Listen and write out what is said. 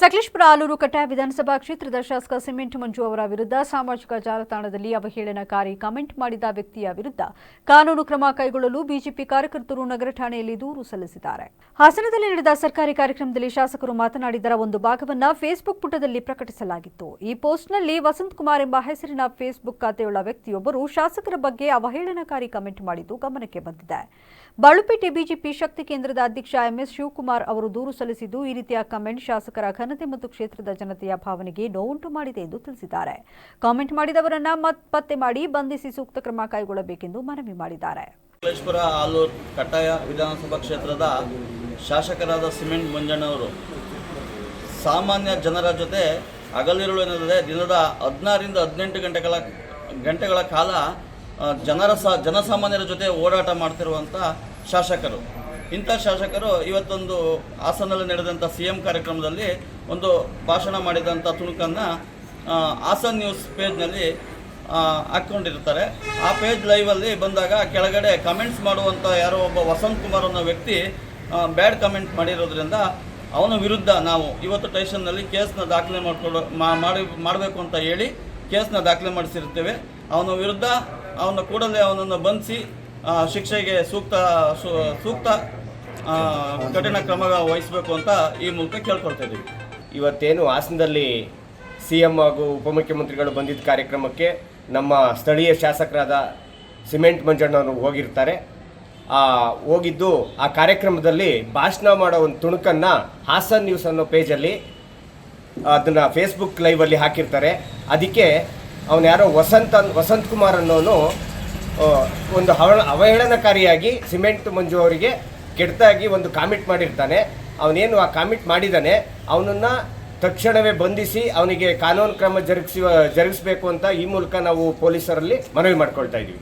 ಸಕಲೇಶ್ಪುರ ಆಲೂರು ಕಟ್ಟಾಯ ವಿಧಾನಸಭಾ ಕ್ಷೇತ್ರದ ಶಾಸಕ ಸಿಮೆಂಟ್ ಮಂಜು ಅವರ ವಿರುದ್ಧ ಸಾಮಾಜಿಕ ಜಾಲತಾಣದಲ್ಲಿ ಅವಹೇಳನಕಾರಿ ಕಾಮೆಂಟ್ ಮಾಡಿದ ವ್ಯಕ್ತಿಯ ವಿರುದ್ಧ ಕಾನೂನು ಕ್ರಮ ಕೈಗೊಳ್ಳಲು ಬಿಜೆಪಿ ಕಾರ್ಯಕರ್ತರು ನಗರ ಠಾಣೆಯಲ್ಲಿ ದೂರು ಸಲ್ಲಿಸಿದ್ದಾರೆ. ಹಾಸನದಲ್ಲಿ ನಡೆದ ಸರ್ಕಾರಿ ಕಾರ್ಯಕ್ರಮದಲ್ಲಿ ಶಾಸಕರು ಮಾತನಾಡಿದರ ಒಂದು ಭಾಗವನ್ನು ಫೇಸ್ಬುಕ್ ಪುಟದಲ್ಲಿ ಪ್ರಕಟಿಸಲಾಗಿತ್ತು. ಈ ಪೋಸ್ಟ್ನಲ್ಲಿ ವಸಂತ್ ಕುಮಾರ್ ಎಂಬ ಹೆಸರಿನ ಫೇಸ್ಬುಕ್ ಖಾತೆಯುಳ್ಳ ವ್ಯಕ್ತಿಯೊಬ್ಬರು ಶಾಸಕರ ಬಗ್ಗೆ ಅವಹೇಳನಕಾರಿ ಕಮೆಂಟ್ ಮಾಡಿದ್ದು ಗಮನಕ್ಕೆ ಬಂದಿದೆ. ಬಾಳುಪೇಟೆ ಬಿಜೆಪಿ ಶಕ್ತಿ ಕೇಂದ್ರದ ಅಧ್ಯಕ್ಷ ಎಂಎಸ್ ಶಿವಕುಮಾರ್ ಅವರು ದೂರು ಸಲ್ಲಿಸಿದ್ದು ಈ ರೀತಿಯ ಕಮೆಂಟ್ ಶಾಸಕರ ಘನತೆ ಮತ್ತು ಕ್ಷೇತ್ರದ ಜನತೆಯ ಭಾವನೆಗೆ ನೋವುಂಟು ಮಾಡಿದೆ ಎಂದು ತಿಳಿಸಿದ್ದಾರೆ. ಕಾಮೆಂಟ್ ಮಾಡಿದವರನ್ನ ಮತ್ ಪತ್ತೆ ಮಾಡಿ ಬಂಧಿಸಿ ಸೂಕ್ತ ಕ್ರಮ ಕೈಗೊಳ್ಳಬೇಕೆಂದು ಮನವಿ ಮಾಡಿದ್ದಾರೆ. ಮಲ್ಲೇಶ್ವರ ಆಲೂರು ಕಟ್ಟಾಯ ವಿಧಾನಸಭಾ ಕ್ಷೇತ್ರದ ಶಾಸಕರಾದ ಸಿಮೆಂಟ್ ಮಂಜಣ್ಣವರು ಸಾಮಾನ್ಯ ಜನರ ಜೊತೆ ಹಗಲಿರುಳು ಎನ್ನದೇ ದಿನದ ಹದಿನಾರರಿಂದ ಹದಿನೆಂಟು ಗಂಟೆಗಳ ಗಂಟೆಗಳ ಕಾಲ ಜನರ ಸ, ಜನಸಾಮಾನ್ಯರ ಜೊತೆ ಓಡಾಟ ಮಾಡ್ತಿರುವಂಥ ಶಾಸಕರು. ಇಂಥ ಶಾಸಕರು ಇವತ್ತೊಂದು ಹಾಸನಲ್ಲಿ ನಡೆದಂಥ ಸಿ ಎಂ ಕಾರ್ಯಕ್ರಮದಲ್ಲಿ ಒಂದು ಭಾಷಣ ಮಾಡಿದಂಥ ತುಣುಕನ್ನು ಹಾಸನ್ ನ್ಯೂಸ್ ಪೇಜ್ನಲ್ಲಿ ಹಾಕ್ಕೊಂಡಿರ್ತಾರೆ. ಆ ಪೇಜ್ ಲೈವಲ್ಲಿ ಬಂದಾಗ ಕೆಳಗಡೆ ಕಮೆಂಟ್ಸ್ ಮಾಡುವಂಥ ಯಾರೋ ಒಬ್ಬ ವಸಂತ್ ಕುಮಾರ್ ಅನ್ನೋ ವ್ಯಕ್ತಿ ಬ್ಯಾಡ್ ಕಮೆಂಟ್ ಮಾಡಿರೋದ್ರಿಂದ ಅವನ ವಿರುದ್ಧ ನಾವು ಇವತ್ತು ಟೈಷನ್ನಲ್ಲಿ ಕೇಸ್ನ ದಾಖಲೆ ಮಾಡಿಕೊಡೋ ಮಾಡಿ, ಮಾಡಬೇಕು ಅಂತ ಹೇಳಿ ಕೇಸ್ನ ದಾಖಲೆ ಮಾಡಿಸಿರ್ತೇವೆ ಅವನ ವಿರುದ್ಧ ಅವನ ಕೂಡಲೇ ಅವನನ್ನು ಬಂಧಿಸಿ ಶಿಕ್ಷೆಗೆ ಸೂಕ್ತ ಸೂಕ್ತ ಕಠಿಣ ಕ್ರಮ ವಹಿಸಬೇಕು ಅಂತ ಈ ಮೂಲಕ ಕೇಳ್ಕೊಳ್ತಾ ಇದ್ದೀವಿ. ಇವತ್ತೇನು ಹಾಸನದಲ್ಲಿ ಸಿ ಎಂ ಹಾಗೂ ಉಪಮುಖ್ಯಮಂತ್ರಿಗಳು ಬಂದಿದ್ದ ಕಾರ್ಯಕ್ರಮಕ್ಕೆ ನಮ್ಮ ಸ್ಥಳೀಯ ಶಾಸಕರಾದ ಸಿಮೆಂಟ್ ಮಂಜಣ್ಣವರು ಹೋಗಿರ್ತಾರೆ. ಆ, ಹೋಗಿದ್ದು ಆ ಕಾರ್ಯಕ್ರಮದಲ್ಲಿ ಭಾಷಣ ಮಾಡೋ ಒಂದು ತುಣುಕನ್ನು ಹಾಸನ್ ನ್ಯೂಸ್ ಅನ್ನೋ ಪೇಜಲ್ಲಿ ಅದನ್ನು ಫೇಸ್ಬುಕ್ ಲೈವಲ್ಲಿ ಹಾಕಿರ್ತಾರೆ. ಅದಕ್ಕೆ ಅವನು ಯಾರೋ ವಸಂತ, ವಸಂತ್ ಕುಮಾರ್ ಅನ್ನೋನು ಒಂದು ಅವ ಅವಹೇಳನಕಾರಿಯಾಗಿ ಸಿಮೆಂಟ್ ಮಂಜು ಅವರಿಗೆ ಕೆಟ್ಟದಾಗಿ ಒಂದು ಕಾಮಿಟ್ ಮಾಡಿರ್ತಾನೆ. ಅವನೇನು ಆ ಕಾಮಿಟ್ ಮಾಡಿದ್ದಾನೆ ಅವನನ್ನು ತಕ್ಷಣವೇ ಬಂಧಿಸಿ ಅವನಿಗೆ ಕಾನೂನು ಕ್ರಮ ಜರುಗಿಸಿ ಜರುಗಿಸಬೇಕು ಅಂತ ಈ ಮೂಲಕ ನಾವು ಪೊಲೀಸರಲ್ಲಿ ಮನವಿ ಮಾಡ್ಕೊಳ್ತಾ ಇದ್ದೀವಿ.